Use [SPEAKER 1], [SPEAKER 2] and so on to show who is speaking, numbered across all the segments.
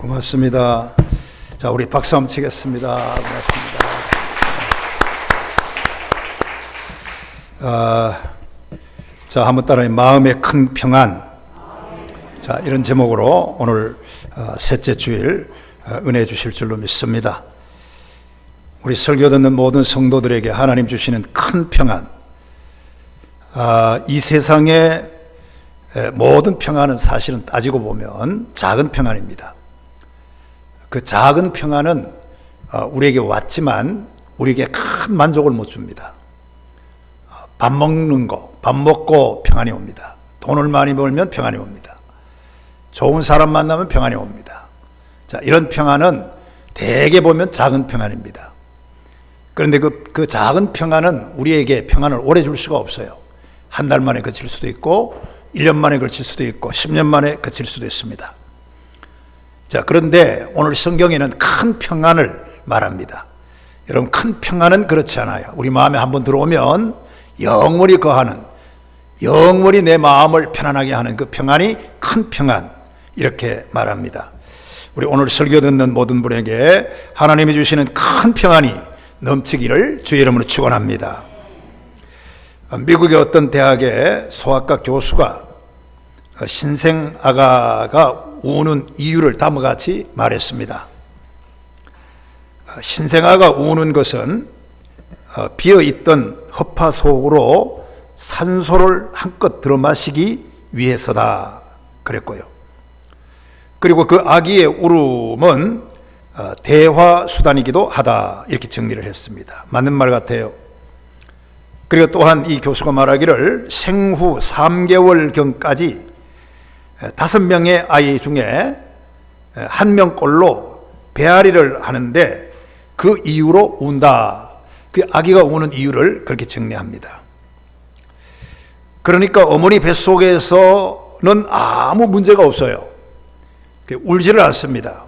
[SPEAKER 1] 고맙습니다. 자, 우리 박수 한번 치겠습니다. 고맙습니다. 아, 자, 한번 따라해 마음의 큰 평안. 자, 이런 제목으로 오늘 어, 셋째 주일 어, 은혜 주실 줄로 믿습니다. 우리 설교 듣는 모든 성도들에게 하나님 주시는 큰 평안. 아, 이 세상의 에, 모든 평안은 사실은 따지고 보면 작은 평안입니다. 그 작은 평안은 어, 우리에게 왔지만 우리에게 큰 만족을 못 줍니다. 어, 밥 먹는 거, 밥 먹고 평안이 옵니다. 돈을 많이 벌면 평안이 옵니다. 좋은 사람 만나면 평안이 옵니다. 자, 이런 평안은 대개 보면 작은 평안입니다. 그런데 그, 그 작은 평안은 우리에게 평안을 오래 줄 수가 없어요. 한 달 만에 그칠 수도 있고, 1년 만에 그칠 수도 있고, 10년 만에 그칠 수도 있습니다. 자, 그런데 오늘 성경에는 큰 평안을 말합니다. 여러분, 큰 평안은 그렇지 않아요. 우리 마음에 한번 들어오면 영원히 거하는, 영원히 내 마음을 편안하게 하는 그 평안이 큰 평안, 이렇게 말합니다. 우리 오늘 설교 듣는 모든 분에게 하나님이 주시는 큰 평안이 넘치기를 주의 이름으로 축원합니다. 미국의 어떤 대학의 소아과 교수가 신생 아가가 우는 이유를 다음과 같이 말했습니다. 신생 아가 우는 것은 비어 있던 허파 속으로 산소를 한껏 들어 마시기 위해서다 그랬고요. 그리고 그 아기의 울음은 대화 수단이기도 하다 이렇게 정리를 했습니다. 맞는 말 같아요. 그리고 또한 이 교수가 말하기를 생후 3개월 경까지 다섯 명의 아이 중에 한 명꼴로 배앓이를 하는데 그 이유로 운다. 그 아기가 우는 이유를 그렇게 정리합니다. 그러니까 어머니 뱃속에서는 아무 문제가 없어요. 울지를 않습니다.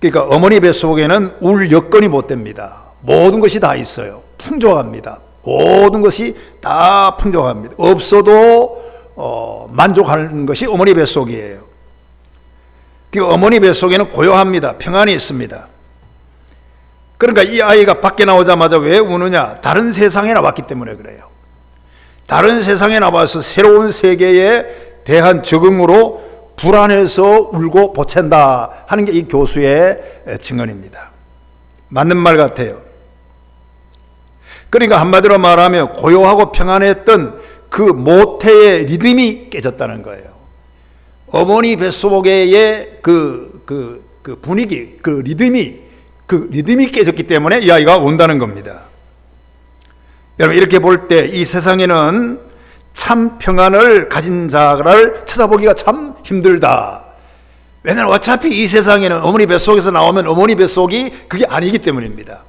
[SPEAKER 1] 그러니까 어머니 뱃속에는 울 여건이 못 됩니다. 모든 것이 다 있어요. 풍족합니다. 모든 것이 다 풍족합니다. 없어도 어, 만족하는 것이 어머니 뱃속이에요. 그 어머니 뱃속에는 고요합니다. 평안이 있습니다. 그러니까 이 아이가 밖에 나오자마자 왜 우느냐? 다른 세상에 나왔기 때문에 그래요. 다른 세상에 나와서 새로운 세계에 대한 적응으로 불안해서 울고 보챈다 하는 게 이 교수의 증언입니다. 맞는 말 같아요. 그러니까 한마디로 말하면 고요하고 평안했던 그 모태의 리듬이 깨졌다는 거예요. 어머니 뱃속의 그, 그, 그 분위기, 그 리듬이, 그 리듬이 깨졌기 때문에 이 아이가 온다는 겁니다. 여러분, 이렇게 볼 때 이 세상에는 참 평안을 가진 자를 찾아보기가 참 힘들다. 왜냐하면 어차피 이 세상에는 어머니 뱃속에서 나오면 어머니 뱃속이 그게 아니기 때문입니다.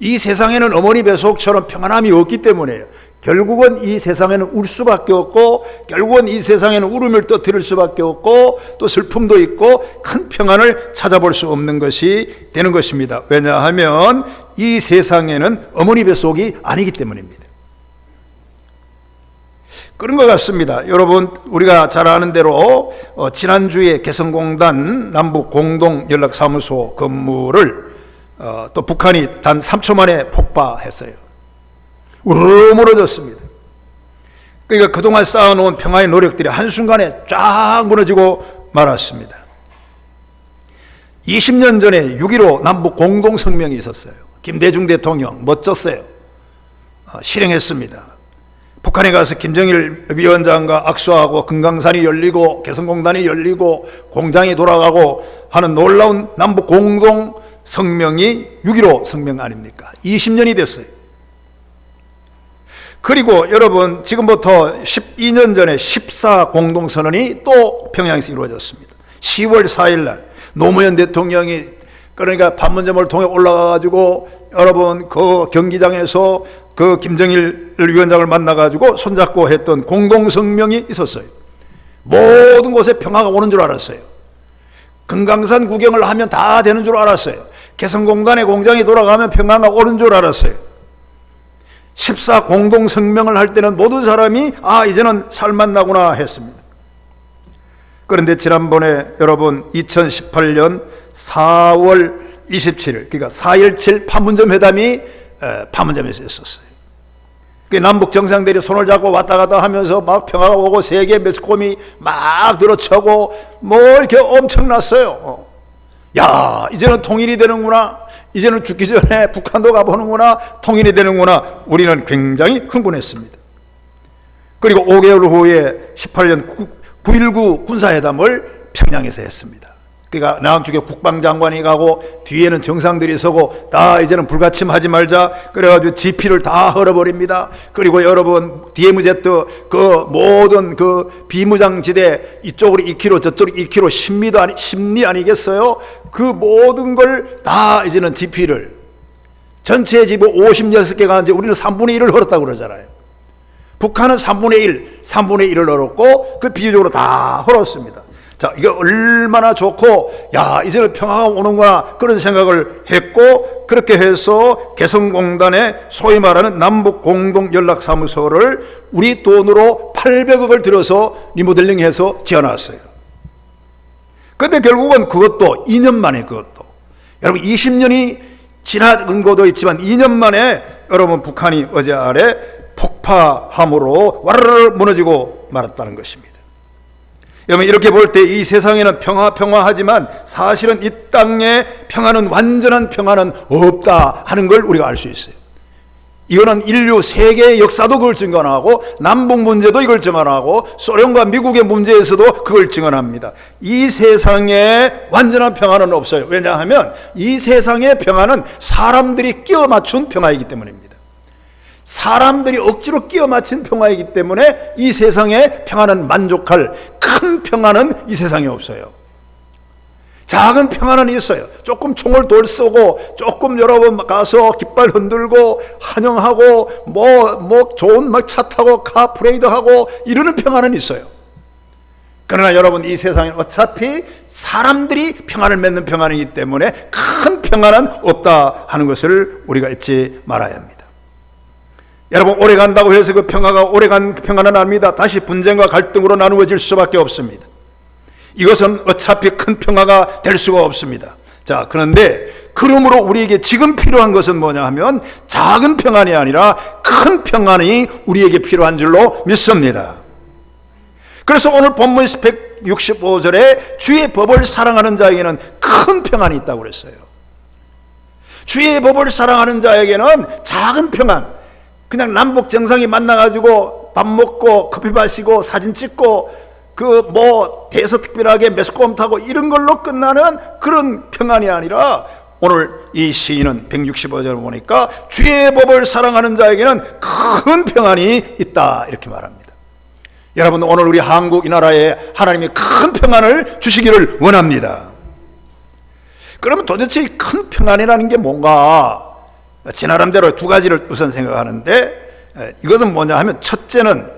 [SPEAKER 1] 이 세상에는 어머니 뱃속처럼 평안함이 없기 때문에요. 결국은 이 세상에는 울 수밖에 없고, 결국은 이 세상에는 울음을 떠들을 수밖에 없고, 또 슬픔도 있고, 큰 평안을 찾아볼 수 없는 것이 되는 것입니다. 왜냐하면 이 세상에는 어머니 뱃속이 아니기 때문입니다. 그런 것 같습니다. 여러분, 우리가 잘 아는 대로, 어, 지난주에 개성공단 남북 공동 연락사무소 건물을 어, 또 북한이 단 3초 만에 폭파했어요. 으무러졌습니다. 그러니까 그동안 쌓아놓은 평화의 노력들이 한순간에 쫙 무너지고 말았습니다. 20년 전에 6.15 남북 공동성명이 있었어요. 김대중 대통령 멋졌어요. 어, 실행했습니다. 북한에 가서 김정일 위원장과 악수하고 금강산이 열리고 개성공단이 열리고 공장이 돌아가고 하는 놀라운 남북 공동 성명이 6.15 성명 아닙니까? 20년이 됐어요. 그리고 여러분 지금부터 12년 전에 14 공동선언이 또 평양에서 이루어졌습니다. 10월 4일 날 노무현 대통령이 그러니까 판문점을 통해 올라가 가지고 여러분 그 경기장에서 그 김정일 위원장을 만나 가지고 손잡고 했던 공동성명이 있었어요. 모든 곳에 평화가 오는 줄 알았어요. 금강산 구경을 하면 다 되는 줄 알았어요. 개성공단의 공장이 돌아가면 평화가 오는 줄 알았어요. 14 공동성명을 할 때는 모든 사람이 아, 이제는 살만 나구나 했습니다. 그런데 지난번에 여러분 2018년 4월 27일 그러니까 4.17 판문점 회담이 에, 판문점에서 있었어요. 그 남북 정상들이 손을 잡고 왔다 갔다 하면서 막 평화가 오고 세계 매스컴이 막 들어쳐고 뭐 이렇게 엄청났어요. 어. 야 이제는 통일이 되는구나. 이제는 죽기 전에 북한도 가보는구나. 통일이 되는구나. 우리는 굉장히 흥분했습니다. 그리고 5개월 후에 18년 9.19 군사회담을 평양에서 했습니다. 그러니까 남쪽에 국방장관이 가고 뒤에는 정상들이 서고 다 이제는 불가침하지 말자 그래가지고 지피를 다 헐어버립니다. 그리고 여러분 DMZ 그 모든 그 비무장지대 이쪽으로 2km 저쪽으로 2km 10m 아니 10리 아니겠어요? 그 모든 걸 다 이제는 지피를 전체 지부 56개가 이제 우리는 3분의 1을 헐었다고 그러잖아요. 북한은 3분의 1, 3분의 1을 헐었고 그 비유적으로 다 헐었습니다. 자, 이게 얼마나 좋고, 야, 이제는 평화가 오는구나, 그런 생각을 했고, 그렇게 해서 개성공단에 소위 말하는 남북공동연락사무소를 우리 돈으로 800억을 들여서 리모델링 해서 지어놨어요. 근데 결국은 그것도 2년 만에 그것도. 여러분, 20년이 지난 것도 있지만 2년 만에 여러분 북한이 어제 아래 폭파함으로 와르르 무너지고 말았다는 것입니다. 여러분 이렇게 볼 때 이 세상에는 평화 평화하지만 사실은 이 땅에 평화는 완전한 평화는 없다 하는 걸 우리가 알 수 있어요. 이거는 인류 세계의 역사도 그걸 증언하고 남북 문제도 이걸 증언하고 소련과 미국의 문제에서도 그걸 증언합니다. 이 세상에 완전한 평화는 없어요. 왜냐하면 이 세상의 평화는 사람들이 끼워 맞춘 평화이기 때문입니다. 사람들이 억지로 끼워 맞춘 평화이기 때문에 이 세상의 평화는 만족할 큰 평화는 이 세상에 없어요. 작은 평화는 있어요. 조금 총을 돌 쏘고 조금 여러분 가서 깃발 흔들고 환영하고 뭐 뭐 좋은 막 차 타고 카 프레이드 하고 이러는 평화는 있어요. 그러나 여러분 이 세상에 어차피 사람들이 평화를 맺는 평화이기 때문에 큰 평화는 없다 하는 것을 우리가 잊지 말아야 합니다. 여러분 오래 간다고 해서 그 평화가 오래 간 평화는 아닙니다. 다시 분쟁과 갈등으로 나누어질 수밖에 없습니다. 이것은 어차피 큰 평화가 될 수가 없습니다. 자, 그런데 그러므로 우리에게 지금 필요한 것은 뭐냐 하면 작은 평안이 아니라 큰 평안이 우리에게 필요한 줄로 믿습니다. 그래서 오늘 본문 165절에 주의 법을 사랑하는 자에게는 큰 평안이 있다고 그랬어요. 주의 법을 사랑하는 자에게는 작은 평안, 그냥 남북 정상이 만나가지고 밥 먹고 커피 마시고 사진 찍고 그 뭐 대서 특별하게 매스컴 타고 이런 걸로 끝나는 그런 평안이 아니라 오늘 이 시인은 165절 보니까 주의 법을 사랑하는 자에게는 큰 평안이 있다 이렇게 말합니다. 여러분 오늘 우리 한국 이 나라에 하나님이 큰 평안을 주시기를 원합니다. 그러면 도대체 큰 평안이라는 게 뭔가 제 나름대로 두 가지를 우선 생각하는데 이것은 뭐냐 하면 첫째는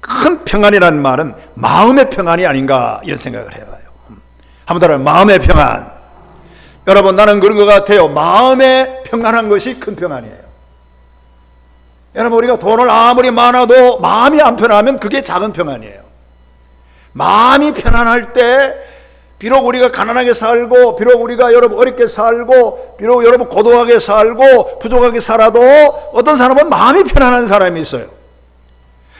[SPEAKER 1] 큰 평안이라는 말은 마음의 평안이 아닌가 이런 생각을 해봐요. 한번 따라 마음의 평안. 여러분 나는 그런 것 같아요. 마음의 평안한 것이 큰 평안이에요. 여러분 우리가 돈을 아무리 많아도 마음이 안 편하면 그게 작은 평안이에요. 마음이 편안할 때 비록 우리가 가난하게 살고, 비록 우리가 여러분 어렵게 살고, 비록 여러분 고독하게 살고, 부족하게 살아도 어떤 사람은 마음이 편안한 사람이 있어요.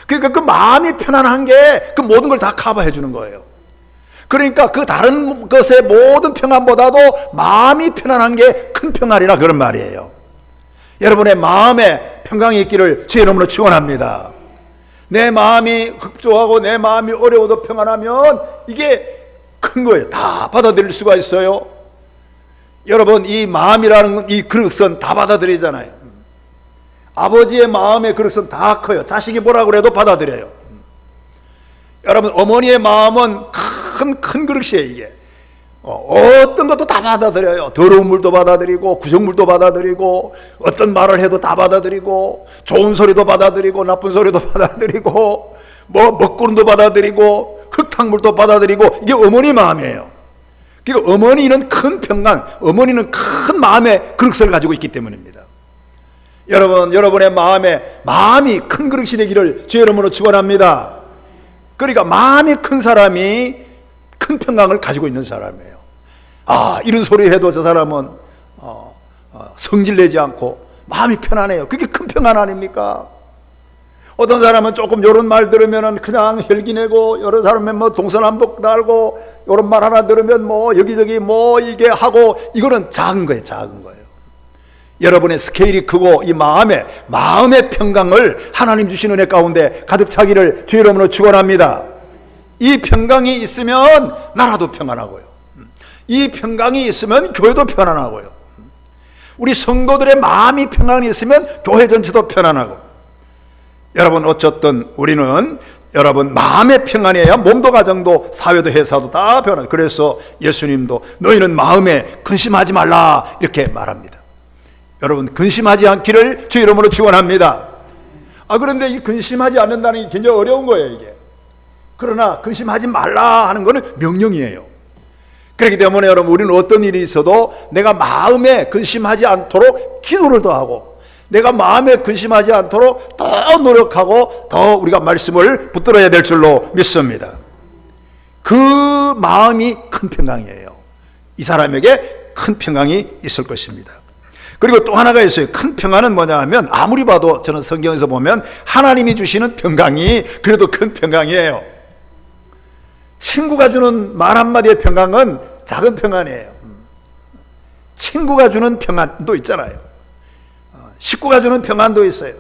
[SPEAKER 1] 그러니까 그 마음이 편안한 게 그 모든 걸 다 커버해 주는 거예요. 그러니까 그 다른 것의 모든 평안보다도 마음이 편안한 게 큰 평안이라 그런 말이에요. 여러분의 마음에 평강이 있기를 주의 이름으로 축원합니다. 내 마음이 흡족하고 내 마음이 어려워도 평안하면 이게 큰 거예요. 다 받아들일 수가 있어요. 여러분, 이 마음이라는 이 그릇은 다 받아들이잖아요. 아버지의 마음의 그릇은 다 커요. 자식이 뭐라 그래도 받아들여요. 여러분, 어머니의 마음은 큰, 큰 그릇이에요, 이게. 어, 떤 것도 다 받아들여요. 더러운 물도 받아들이고, 구정물도 받아들이고, 어떤 말을 해도 다 받아들이고, 좋은 소리도 받아들이고, 나쁜 소리도 받아들이고, 뭐, 먹구름도 받아들이고, 흙탕물도 받아들이고 이게 어머니 마음이에요. 그러니까 어머니는 큰 평강, 어머니는 큰 마음의 그릇을 가지고 있기 때문입니다. 여러분, 여러분의 마음에 마음이 큰 그릇이 되기를 주의 이름으로 축원합니다. 그러니까 마음이 큰 사람이 큰 평강을 가지고 있는 사람이에요. 아, 이런 소리 해도 저 사람은 어, 어, 성질 내지 않고 마음이 편안해요. 그게 큰 평안 아닙니까? 어떤 사람은 조금 이런 말 들으면은 그냥 혈기내고 여러 사람은 뭐 동서남북 날고 이런 말 하나 들으면 뭐 여기저기 뭐 이게 하고 이거는 작은 거예요, 작은 거예요. 여러분의 스케일이 크고 이 마음에 마음의 평강을 하나님 주신 은혜 가운데 가득 차기를 주 이름으로 축원합니다. 이 평강이 있으면 나라도 평안하고요. 이 평강이 있으면 교회도 편안하고요. 우리 성도들의 마음이 평안이 있으면 교회 전체도 편안하고. 여러분 어쨌든 우리는 여러분 마음의 평안이어야 몸도 가정도 사회도 회사도 다 편안. 그래서 예수님도 너희는 마음에 근심하지 말라 이렇게 말합니다. 여러분 근심하지 않기를 주 이름으로 축원합니다. 아 그런데 이 근심하지 않는다는 게 굉장히 어려운 거예요 이게. 그러나 근심하지 말라 하는 것은 명령이에요. 그렇기 때문에 여러분 우리는 어떤 일이 있어도 내가 마음에 근심하지 않도록 기도를 더 하고 내가 마음에 근심하지 않도록 더 노력하고 더 우리가 말씀을 붙들어야 될 줄로 믿습니다. 그 마음이 큰 평강이에요. 이 사람에게 큰 평강이 있을 것입니다. 그리고 또 하나가 있어요. 큰 평안은 뭐냐 하면 아무리 봐도 저는 성경에서 보면 하나님이 주시는 평강이 그래도 큰 평강이에요. 친구가 주는 말 한마디의 평강은 작은 평안이에요. 친구가 주는 평안도 있잖아요. 어, 식구가 주는 평안도 있어요.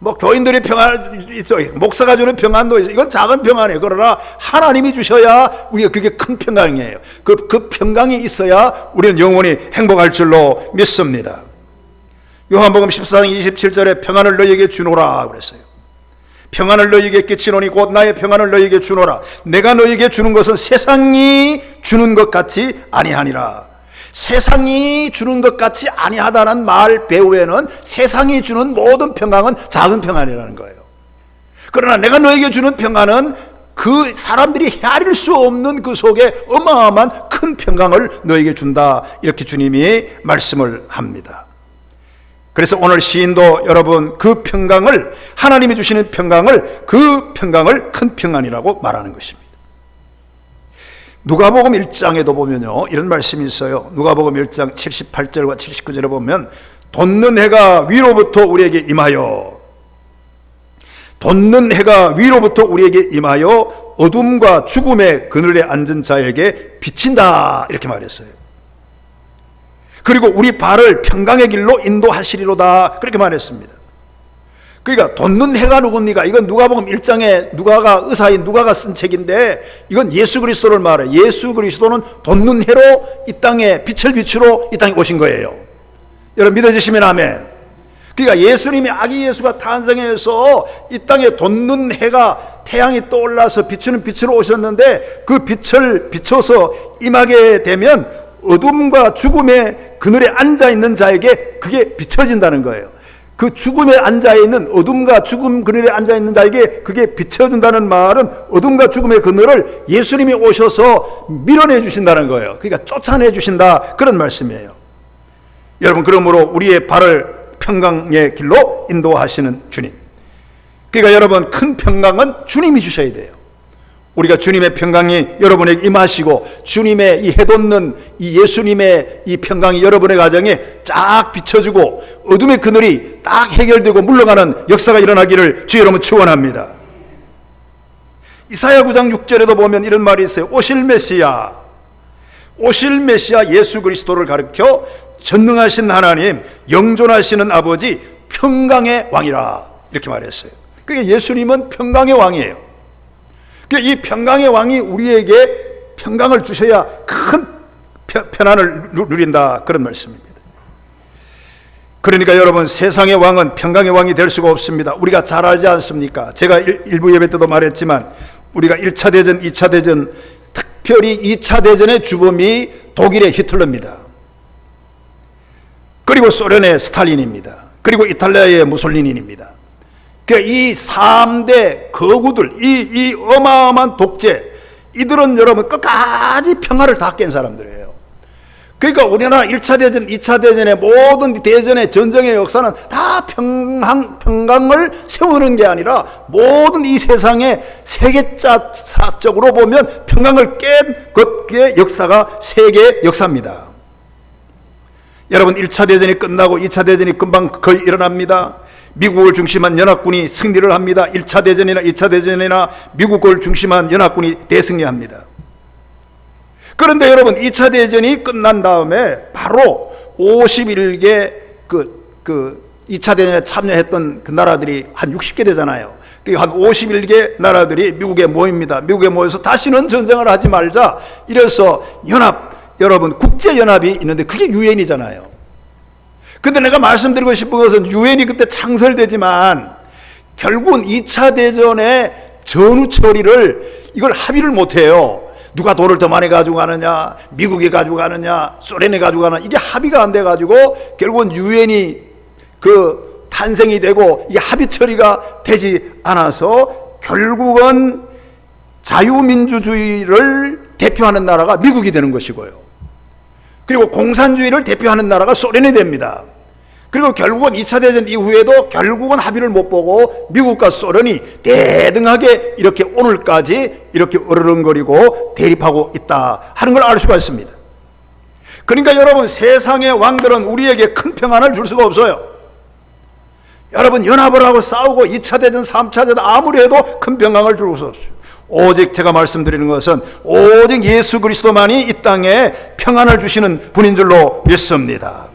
[SPEAKER 1] 뭐 교인들이 평안 있어요. 목사가 주는 평안도 있어요. 이건 작은 평안이에요. 그러나 하나님이 주셔야 우리가 그게 큰 평강이에요. 그, 그 평강이 있어야 우리는 영원히 행복할 줄로 믿습니다. 요한복음 14장 27절에 평안을 너희에게 주노라 그랬어요. 평안을 너희에게 끼치노니 곧 나의 평안을 너희에게 주노라. 내가 너희에게 주는 것은 세상이 주는 것 같이 아니하니라. 세상이 주는 것 같이 아니하다는 말 배후에는 세상이 주는 모든 평강은 작은 평안이라는 거예요. 그러나 내가 너에게 주는 평안은 그 사람들이 헤아릴 수 없는 그 속에 어마어마한 큰 평강을 너에게 준다. 이렇게 주님이 말씀을 합니다. 그래서 오늘 시인도 여러분 그 평강을 하나님이 주시는 평강을 그 평강을 큰 평안이라고 말하는 것입니다. 누가복음 1장에도 보면요. 이런 말씀이 있어요. 누가복음 1장 78절과 79절에 보면 돋는 해가 위로부터 우리에게 임하여 돋는 해가 위로부터 우리에게 임하여 어둠과 죽음의 그늘에 앉은 자에게 비친다 이렇게 말했어요. 그리고 우리 발을 평강의 길로 인도하시리로다 그렇게 말했습니다. 그러니까 돋는 해가 누굽니까? 이건 누가복음 1장에 누가가 의사인 누가가 쓴 책인데 이건 예수 그리스도를 말해. 예수 그리스도는 돋는 해로 이 땅에 빛을 비추러 이 땅에 오신 거예요. 여러분 믿어지시면 아멘. 그러니까 예수님이 아기 예수가 탄생해서 이 땅에 돋는 해가 태양이 떠올라서 비추는 빛으로 오셨는데 그 빛을 비춰서 임하게 되면 어둠과 죽음의 그늘에 앉아 있는 자에게 그게 비춰진다는 거예요. 그 죽음에 앉아 있는 어둠과 죽음 그늘에 앉아 있는 자에게 그게 비춰준다는 말은 어둠과 죽음의 그늘을 예수님이 오셔서 밀어내 주신다는 거예요. 그러니까 쫓아내 주신다 그런 말씀이에요. 여러분 그러므로 우리의 발을 평강의 길로 인도하시는 주님. 그러니까 여러분 큰 평강은 주님이 주셔야 돼요. 우리가 주님의 평강이 여러분에게 임하시고 주님의 이 해돋는 이 예수님의 이 평강이 여러분의 가정에 쫙 비춰주고 어둠의 그늘이 딱 해결되고 물러가는 역사가 일어나기를 주 여러분 축원합니다. 이사야 9장 6절에도 보면 이런 말이 있어요. 오실 메시아 오실 메시아 예수 그리스도를 가르켜 전능하신 하나님 영존하시는 아버지 평강의 왕이라 이렇게 말했어요. 그게 예수님은 평강의 왕이에요. 이 평강의 왕이 우리에게 평강을 주셔야 큰 편안을 누린다 그런 말씀입니다. 그러니까 여러분 세상의 왕은 평강의 왕이 될 수가 없습니다. 우리가 잘 알지 않습니까? 제가 일부 예배 때도 말했지만 우리가 1차 대전, 2차 대전, 특별히 2차 대전의 주범이 독일의 히틀러입니다. 그리고 소련의 스탈린입니다. 그리고 이탈리아의 무솔리니입니다. 그러니까 이 3대 거구들, 이, 이 어마어마한 독재, 이들은 여러분 끝까지 평화를 다 깬 사람들이에요. 그러니까 우리나라 1차 대전, 2차 대전의 모든 대전의 전쟁의 역사는 다 평강, 평강을 세우는 게 아니라 모든 이 세상의 세계사적으로 보면 평강을 깬 것의 역사가 세계 역사입니다. 여러분 1차 대전이 끝나고 2차 대전이 금방 거의 일어납니다. 미국을 중심한 연합군이 승리를 합니다. 1차 대전이나 2차 대전이나 미국을 중심한 연합군이 대승리합니다. 그런데 여러분 2차 대전이 끝난 다음에 바로 51개 그, 그 2차 대전에 참여했던 그 나라들이 한 60개 되잖아요. 그한 51개 나라들이 미국에 모입니다. 미국에 모여서 다시는 전쟁을 하지 말자. 이래서 연합, 여러분 국제연합이 있는데 그게 유엔이잖아요. 근데 내가 말씀드리고 싶은 것은 유엔이 그때 창설되지만 결국은 2차 대전의 전후 처리를 이걸 합의를 못해요. 누가 돈을 더 많이 가져가느냐, 미국이 가져가느냐, 소련이 가져가느냐, 이게 합의가 안 돼가지고 결국은 유엔이 그 탄생이 되고 이 합의 처리가 되지 않아서 결국은 자유민주주의를 대표하는 나라가 미국이 되는 것이고요. 그리고 공산주의를 대표하는 나라가 소련이 됩니다. 그리고 결국은 2차 대전 이후에도 결국은 합의를 못 보고 미국과 소련이 대등하게 이렇게 오늘까지 이렇게 으르렁거리고 대립하고 있다 하는 걸 알 수가 있습니다. 그러니까 여러분 세상의 왕들은 우리에게 큰 평안을 줄 수가 없어요. 여러분 연합을 하고 싸우고 2차 대전, 3차 대전 아무리 해도 큰 평강을 줄 수 없어요. 오직 제가 말씀드리는 것은 오직 예수 그리스도만이 이 땅에 평안을 주시는 분인 줄로 믿습니다.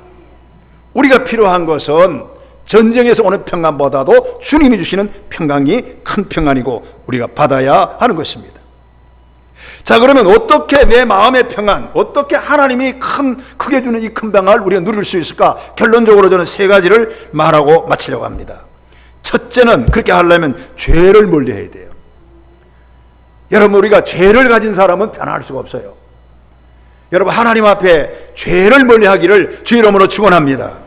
[SPEAKER 1] 우리가 필요한 것은 전쟁에서 오는 평안보다도 주님이 주시는 평강이 큰 평안이고 우리가 받아야 하는 것입니다. 자, 그러면 어떻게 내 마음의 평안, 어떻게 하나님이 큰, 크게 주는 이 큰 평안을 우리가 누릴 수 있을까? 결론적으로 저는 세 가지를 말하고 마치려고 합니다. 첫째는 그렇게 하려면 죄를 멀리 해야 돼요. 여러분, 우리가 죄를 가진 사람은 편안할 수가 없어요. 여러분, 하나님 앞에 죄를 멀리 하기를 주 이름으로 축원합니다.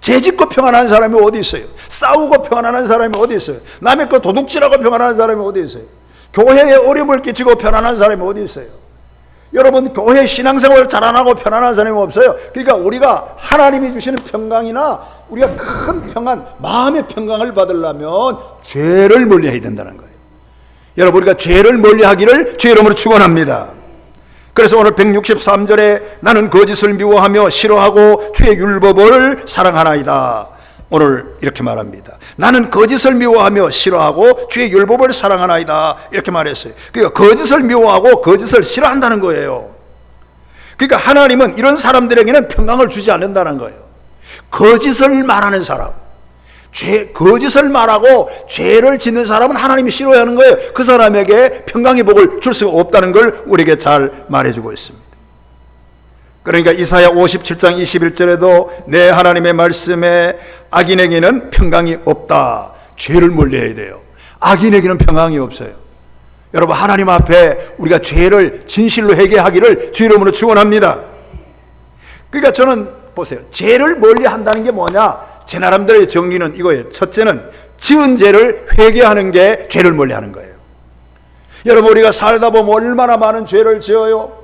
[SPEAKER 1] 죄 짓고 평안한 사람이 어디 있어요? 싸우고 평안한 사람이 어디 있어요? 남의 거 도둑질하고 평안한 사람이 어디 있어요? 교회에 어려움을 끼치고 편안한 사람이 어디 있어요? 여러분 교회 신앙생활 잘안 하고 편안한 사람이 없어요. 그러니까 우리가 하나님이 주시는 평강이나 우리가 큰 평안, 마음의 평강을 받으려면 죄를 멀리해야 된다는 거예요. 여러분 우리가 죄를 멀리하기를 주 이름으로 축원합니다. 그래서 오늘 163절에 나는 거짓을 미워하며 싫어하고 주의 율법을 사랑하나이다. 오늘 이렇게 말합니다. 나는 거짓을 미워하며 싫어하고 주의 율법을 사랑하나이다. 이렇게 말했어요. 그러니까 거짓을 미워하고 거짓을 싫어한다는 거예요. 그러니까 하나님은 이런 사람들에게는 평강을 주지 않는다는 거예요. 거짓을 말하는 사람, 죄, 거짓을 말하고 죄를 짓는 사람은 하나님이 싫어하는 거예요. 그 사람에게 평강의 복을 줄 수가 없다는 걸 우리에게 잘 말해주고 있습니다. 그러니까 이사야 57장 21절에도 내 하나님의 말씀에 악인에게는 평강이 없다. 죄를 멀리해야 돼요. 악인에게는 평강이 없어요. 여러분 하나님 앞에 우리가 죄를 진실로 회개하기를 주 이름으로 축원합니다. 그러니까 저는 보세요. 죄를 멀리 한다는 게 뭐냐? 제 나름대로의 정리는 이거예요. 첫째는 지은 죄를 회개하는 게 죄를 멀리 하는 거예요. 여러분 우리가 살다 보면 얼마나 많은 죄를 지어요.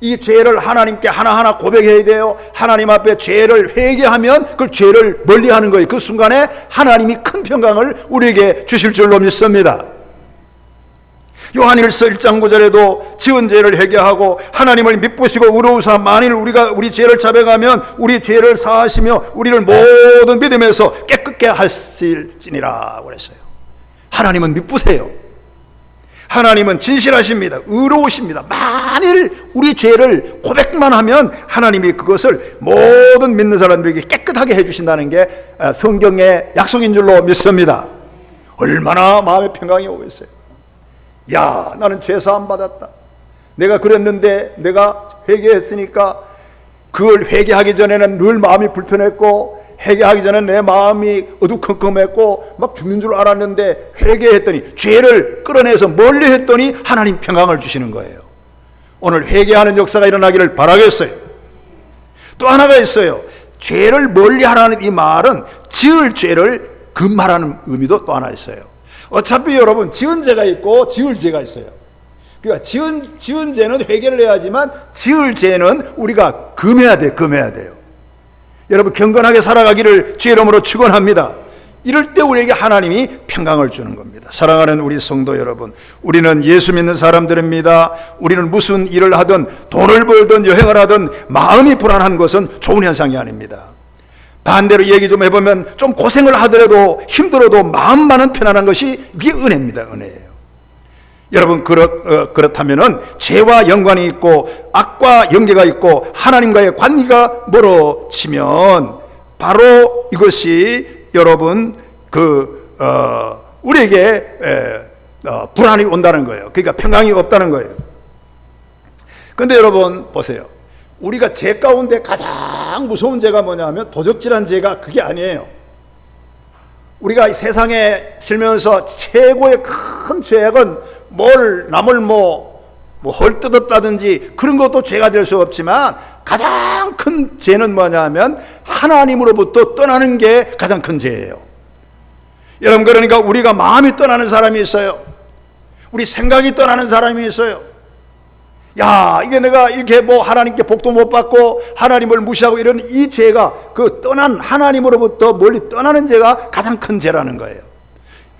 [SPEAKER 1] 이 죄를 하나님께 하나하나 고백해야 돼요. 하나님 앞에 죄를 회개하면 그 죄를 멀리 하는 거예요. 그 순간에 하나님이 큰 평강을 우리에게 주실 줄로 믿습니다. 요한일서 1장 9절에도 지은 죄를 회개하고 하나님을 믿으시고 의로우사 만일 우리가 우리 죄를 잡아가면 우리 죄를 사하시며 우리를 모든 믿음에서 깨끗게 하실지니라 그랬어요. 하나님은 믿으세요. 하나님은 진실하십니다. 의로우십니다. 만일 우리 죄를 고백만 하면 하나님이 그것을 모든 믿는 사람들에게 깨끗하게 해주신다는 게 성경의 약속인 줄로 믿습니다. 얼마나 마음의 평강이 오겠어요. 야, 나는 죄사함 받았다. 내가 그랬는데 내가 회개했으니까 그걸 회개하기 전에는 늘 마음이 불편했고 회개하기 전에 내 마음이 어두컴컴했고 막 죽는 줄 알았는데 회개했더니 죄를 끌어내서 멀리 했더니 하나님 평강을 주시는 거예요. 오늘 회개하는 역사가 일어나기를 바라겠어요. 또 하나가 있어요. 죄를 멀리 하라는 이 말은 지을 죄를 금하라는 의미도 또 하나 있어요. 어차피 여러분 지은 죄가 있고 지을 죄가 있어요. 그러니까 지은 지은 죄는 회개를 해야지만 지을 죄는 우리가 금해야 돼, 금해야 돼요. 여러분 경건하게 살아가기를 주의 이름으로 축원합니다. 이럴 때 우리에게 하나님이 평강을 주는 겁니다. 사랑하는 우리 성도 여러분, 우리는 예수 믿는 사람들입니다. 우리는 무슨 일을 하든 돈을 벌든 여행을 하든 마음이 불안한 것은 좋은 현상이 아닙니다. 반대로 얘기 좀 해보면 좀 고생을 하더라도 힘들어도 마음만은 편안한 것이 이게 은혜입니다. 은혜예요. 여러분 그렇, 어, 그렇다면은 죄와 연관이 있고 악과 연계가 있고 하나님과의 관계가 멀어지면 바로 이것이 여러분 그 어, 우리에게 에, 어, 불안이 온다는 거예요. 그러니까 평강이 없다는 거예요. 근데 여러분 보세요. 우리가 죄 가운데 가장 무서운 죄가 뭐냐 하면 도적질한 죄가 그게 아니에요. 우리가 이 세상에 살면서 최고의 큰 죄악은 뭘 남을 뭐, 뭐 헐뜯었다든지 그런 것도 죄가 될 수 없지만 가장 큰 죄는 뭐냐 하면 하나님으로부터 떠나는 게 가장 큰 죄예요. 여러분 그러니까 우리가 마음이 떠나는 사람이 있어요. 우리 생각이 떠나는 사람이 있어요. 야, 이게 내가 이렇게 뭐 하나님께 복도 못 받고 하나님을 무시하고 이런 이 죄가 그 떠난 하나님으로부터 멀리 떠나는 죄가 가장 큰 죄라는 거예요.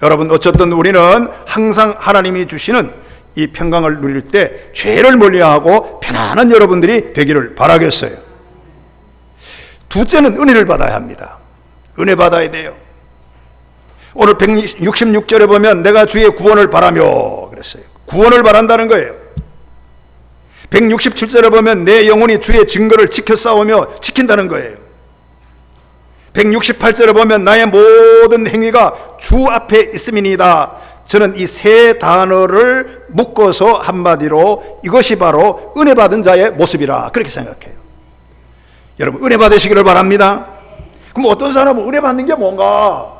[SPEAKER 1] 여러분 어쨌든 우리는 항상 하나님이 주시는 이 평강을 누릴 때 죄를 멀리하고 편안한 여러분들이 되기를 바라겠어요. 둘째는 은혜를 받아야 합니다. 은혜 받아야 돼요. 오늘 166절에 보면 내가 주의 구원을 바라며 그랬어요. 구원을 바란다는 거예요. 167절에 보면 내 영혼이 주의 증거를 지켜 싸우며 지킨다는 거예요. 168절에 보면 나의 모든 행위가 주 앞에 있음이니다. 저는 이 세 단어를 묶어서 한마디로 이것이 바로 은혜 받은 자의 모습이라 그렇게 생각해요. 여러분 은혜 받으시기를 바랍니다. 그럼 어떤 사람은 은혜 받는 게 뭔가?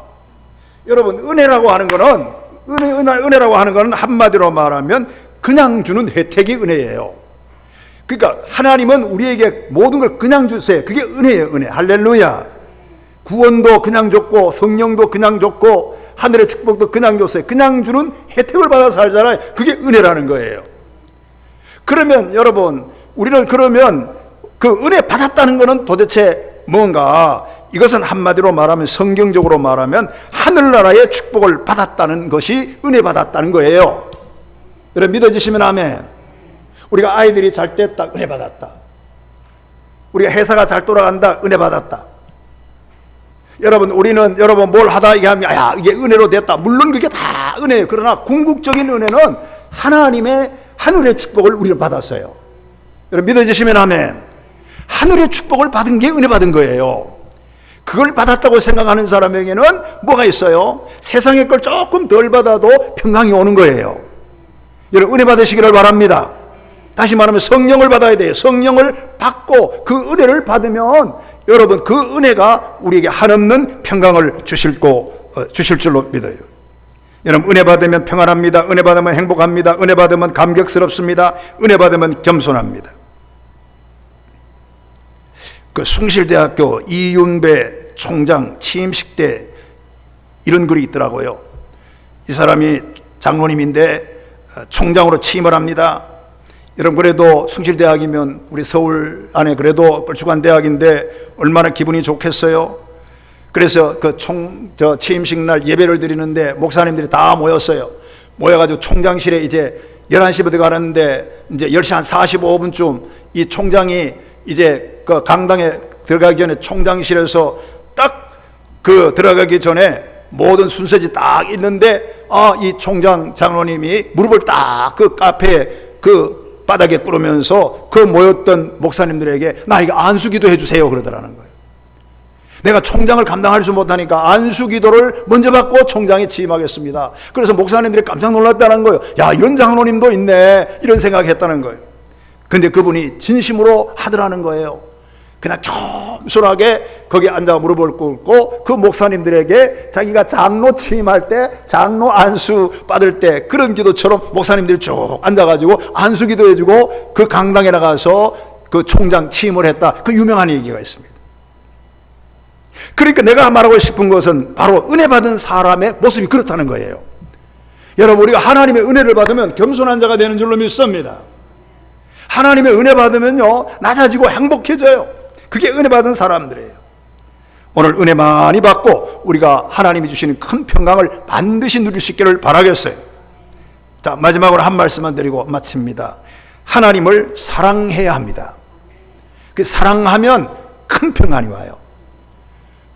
[SPEAKER 1] 여러분 은혜라고 하는 거는 은혜, 은혜 은혜라고 하는 거는 한마디로 말하면 그냥 주는 혜택이 은혜예요. 그러니까 하나님은 우리에게 모든 걸 그냥 주세요. 그게 은혜예요, 은혜. 할렐루야. 구원도 그냥 줬고 성령도 그냥 줬고 하늘의 축복도 그냥 줬어요. 그냥 주는 혜택을 받아 살잖아요. 그게 은혜라는 거예요. 그러면 여러분 우리는 그러면 그 은혜 받았다는 것은 도대체 뭔가 이것은 한마디로 말하면 성경적으로 말하면 하늘나라의 축복을 받았다는 것이 은혜 받았다는 거예요. 여러분 믿어지시면 아멘. 우리가 아이들이 잘 됐다 은혜 받았다. 우리가 회사가 잘 돌아간다 은혜 받았다. 여러분 우리는 여러분 뭘 하다 이게 하면 야 이게 은혜로 됐다. 물론 그게 다 은혜예요. 그러나 궁극적인 은혜는 하나님의 하늘의 축복을 우리는 받았어요. 여러분 믿어지시면 아멘. 하늘의 축복을 받은 게 은혜 받은 거예요. 그걸 받았다고 생각하는 사람에게는 뭐가 있어요? 세상의 걸 조금 덜 받아도 평강이 오는 거예요. 여러분 은혜 받으시기를 바랍니다. 다시 말하면 성령을 받아야 돼요. 성령을 받고 그 은혜를 받으면 여러분 그 은혜가 우리에게 한없는 평강을 주실 거 어, 주실 줄로 믿어요. 여러분 은혜 받으면 평안합니다. 은혜 받으면 행복합니다. 은혜 받으면 감격스럽습니다. 은혜 받으면 겸손합니다. 그 숭실대학교 이윤배 총장 취임식 때 이런 글이 있더라고요. 이 사람이 장로님인데 어, 총장으로 취임을 합니다. 여러분 그래도 숭실대학이면 우리 서울 안에 그래도 뻘쭉한 대학인데 얼마나 기분이 좋겠어요. 그래서 그 총 저 취임식 날 예배를 드리는데 목사님들이 다 모였어요. 모여가지고 총장실에 이제 11시부터 가는데 이제 10시 한 45분쯤 이 총장이 이제 그 강당에 들어가기 전에 총장실에서 딱 그 들어가기 전에 모든 순서지 딱 있는데 아 이 총장 장로님이 무릎을 딱 그 카페에 그 바닥에 꾸르면서 그 모였던 목사님들에게 나 이거 안수기도 해주세요 그러더라는 거예요. 내가 총장을 감당할 수 못하니까 안수기도를 먼저 받고 총장에 취임하겠습니다. 그래서 목사님들이 깜짝 놀랐다는 거예요. 야 이런 장로님도 있네 이런 생각했다는 거예요. 근데 그분이 진심으로 하더라는 거예요. 그냥 겸손하게 거기 앉아 무릎을 꿇고 그 목사님들에게 자기가 장로 취임할 때 장로 안수 받을 때 그런 기도처럼 목사님들이 쭉 앉아가지고 안수 기도해주고 그 강당에 나가서 그 총장 취임을 했다. 그 유명한 얘기가 있습니다. 그러니까 내가 말하고 싶은 것은 바로 은혜 받은 사람의 모습이 그렇다는 거예요. 여러분 우리가 하나님의 은혜를 받으면 겸손한 자가 되는 줄로 믿습니다. 하나님의 은혜 받으면요 낮아지고 행복해져요. 그게 은혜 받은 사람들이에요. 오늘 은혜 많이 받고 우리가 하나님이 주시는 큰 평강을 반드시 누릴 수 있기를 바라겠어요. 자 마지막으로 한 말씀만 드리고 마칩니다. 하나님을 사랑해야 합니다. 그 사랑하면 큰 평안이 와요.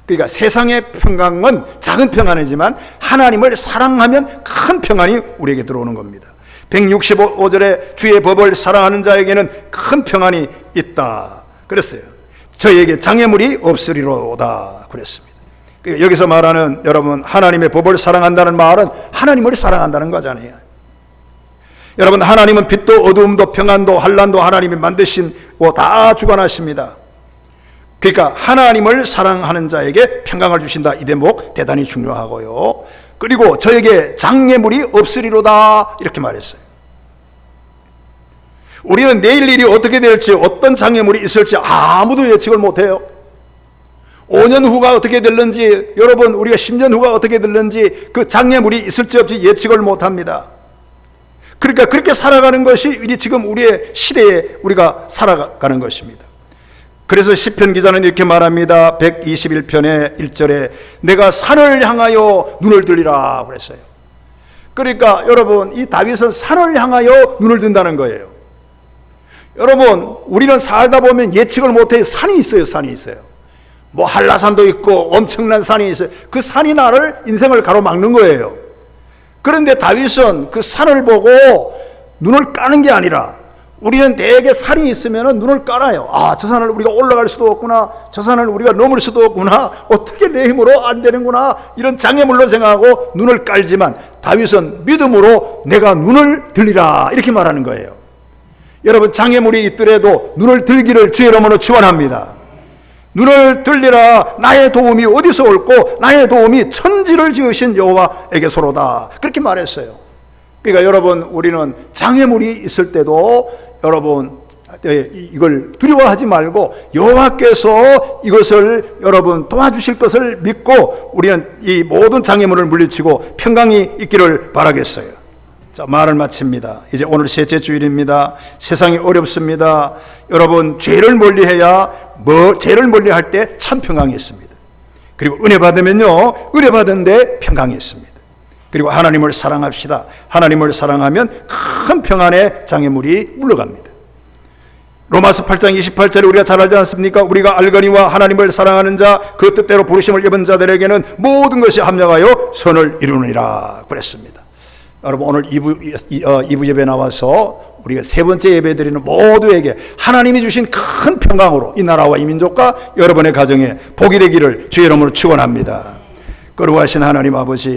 [SPEAKER 1] 그러니까 세상의 평강은 작은 평안이지만 하나님을 사랑하면 큰 평안이 우리에게 들어오는 겁니다. 165절에 주의 법을 사랑하는 자에게는 큰 평안이 있다. 그랬어요. 저에게 장애물이 없으리로다. 그랬습니다. 그러니까 여기서 말하는 여러분 하나님의 법을 사랑한다는 말은 하나님을 사랑한다는 거잖아요. 여러분 하나님은 빛도 어두움도 평안도 환란도 하나님이 만드신 다 주관하십니다. 그러니까 하나님을 사랑하는 자에게 평강을 주신다. 이 대목 대단히 중요하고요. 그리고 저에게 장애물이 없으리로다 이렇게 말했어요. 우리는 내일 일이 어떻게 될지 어떤 장애물이 있을지 아무도 예측을 못해요. 5년 후가 어떻게 될는지 여러분 우리가 10년 후가 어떻게 될는지 그 장애물이 있을지 없지 예측을 못합니다. 그러니까 그렇게 살아가는 것이 지금 우리의 시대에 우리가 살아가는 것입니다. 그래서 시편 기자는 이렇게 말합니다. 121편의 1절에 내가 산을 향하여 눈을 들리라 그랬어요. 그러니까 여러분 이 다윗은 산을 향하여 눈을 든다는 거예요. 여러분 우리는 살다 보면 예측을 못해 산이 있어요. 산이 있어요. 뭐 한라산도 있고 엄청난 산이 있어요. 그 산이 나를 인생을 가로막는 거예요. 그런데 다윗은 그 산을 보고 눈을 까는 게 아니라 우리는 대개 산이 있으면 눈을 깔아요. 아, 저 산을 우리가 올라갈 수도 없구나. 저 산을 우리가 넘을 수도 없구나. 어떻게 내 힘으로 안 되는구나. 이런 장애물로 생각하고 눈을 깔지만 다윗은 믿음으로 내가 눈을 들리라. 이렇게 말하는 거예요. 여러분, 장애물이 있더라도 눈을 들기를 주의 이름으로 축원합니다. 눈을 들리라 나의 도움이 어디서 올고 나의 도움이 천지를 지으신 여호와에게서로다. 그렇게 말했어요. 그러니까 여러분 우리는 장애물이 있을 때도 여러분 예, 이걸 두려워하지 말고 여호와께서 이것을 여러분 도와주실 것을 믿고 우리는 이 모든 장애물을 물리치고 평강이 있기를 바라겠어요. 자, 말을 마칩니다. 이제 오늘 셋째 주일입니다. 세상이 어렵습니다. 여러분, 죄를 멀리해야 뭐 죄를 멀리할 때 참 평강이 있습니다. 그리고 은혜 받으면요. 은혜 받은데 평강이 있습니다. 그리고 하나님을 사랑합시다. 하나님을 사랑하면 큰 평안의 장애물이 물러갑니다. 로마서 8장 28절에 우리가 잘 알지 않습니까? 우리가 알거니와 하나님을 사랑하는 자, 그 뜻대로 부르심을 입은 자들에게는 모든 것이 합력하여 선을 이루느니라 그랬습니다. 여러분 오늘 2부, 2부 예배 나와서 우리가 세 번째 예배 드리는 모두에게 하나님이 주신 큰 평강으로 이 나라와 이 민족과 여러분의 가정에 복이 되기를 주의 이름으로 축원합니다. 거룩하신 하나님 아버지